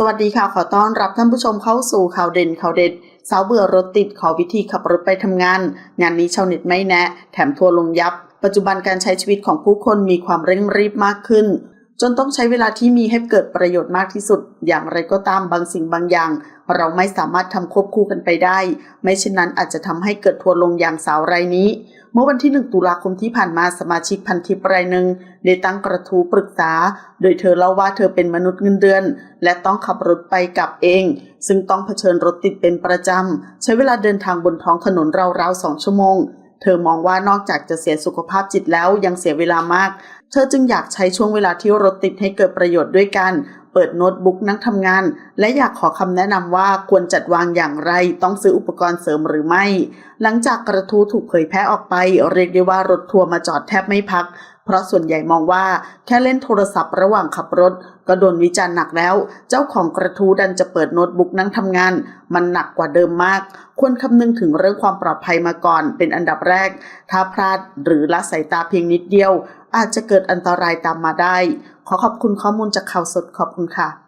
สวัสดีค่ะ ขอต้อนรับท่านผู้ชมเข้าสู่ข่าวเด่นข่าวเด็ดสาวเบื่อรถติดขอวิธีขับรถไปทำงาน งานนี้ชาวเน็ตไม่แนะ แถมทัวร์ลงยับ ปัจจุบันการใช้ชีวิตของผู้คนมีความเร่งรีบมากขึ้น จนต้องใช้เวลาที่มีให้เกิดประโยชน์มากที่สุด อย่างไรก็ตามบางสิ่งบางอย่าง เราไม่สามารถทำควบคู่กันไปได้ ไม่เช่นนั้นอาจจะทำให้เกิดทัวลงอย่างสาวรายนี้ เมื่อวันที่ 1 ตุลาคมที่ผ่านมาสมาชิกพันทิปรายหนึ่งได้ตั้งกระทู้ปรึกษา โดยเธอเล่าว่าเธอเป็นมนุษย์เงินเดือน และต้องขับรถไปกลับเอง ซึ่งต้องเผชิญรถติดเป็นประจำใช้เวลาเดินทางบนท้องถนนราวๆสองชั่วโมง เธอมองว่านอกจากจะเสียสุขภาพจิตแล้วยังเสียเวลามาก เธอจึงอยากใช้ช่วงเวลาที่รถติดให้เกิดประโยชน์ด้วยกัน เปิดโน้ตบุ๊กนั่งทำงาน และอยากขอคำแนะนำว่าควรจัดวางอย่างไร ต้องซื้ออุปกรณ์เสริมหรือไม่ หลังจากกระทู้ถูกเผยแพร่ออกไป เรียกได้ว่ารถทัวร์มาจอดแทบไม่พัก เพราะส่วนใหญ่มองว่าแค่เล่นโทรศัพท์ระหว่างขับรถ ก็โดนวิจารณ์หนักแล้ว เจ้าของกระทู้ดันจะเปิดโน้ตบุ๊กนั่งทำงาน มันหนักกว่าเดิมมาก ควรคำนึงถึงเรื่องความปลอดภัยมาก่อนเป็นอันดับแรก ถ้าพลาดหรือละสายตาเพียงนิดเดียว อาจจะเกิดอันตรายตามมาได้ ขอขอบคุณข้อมูลจากข่าวสดขอบคุณค่ะ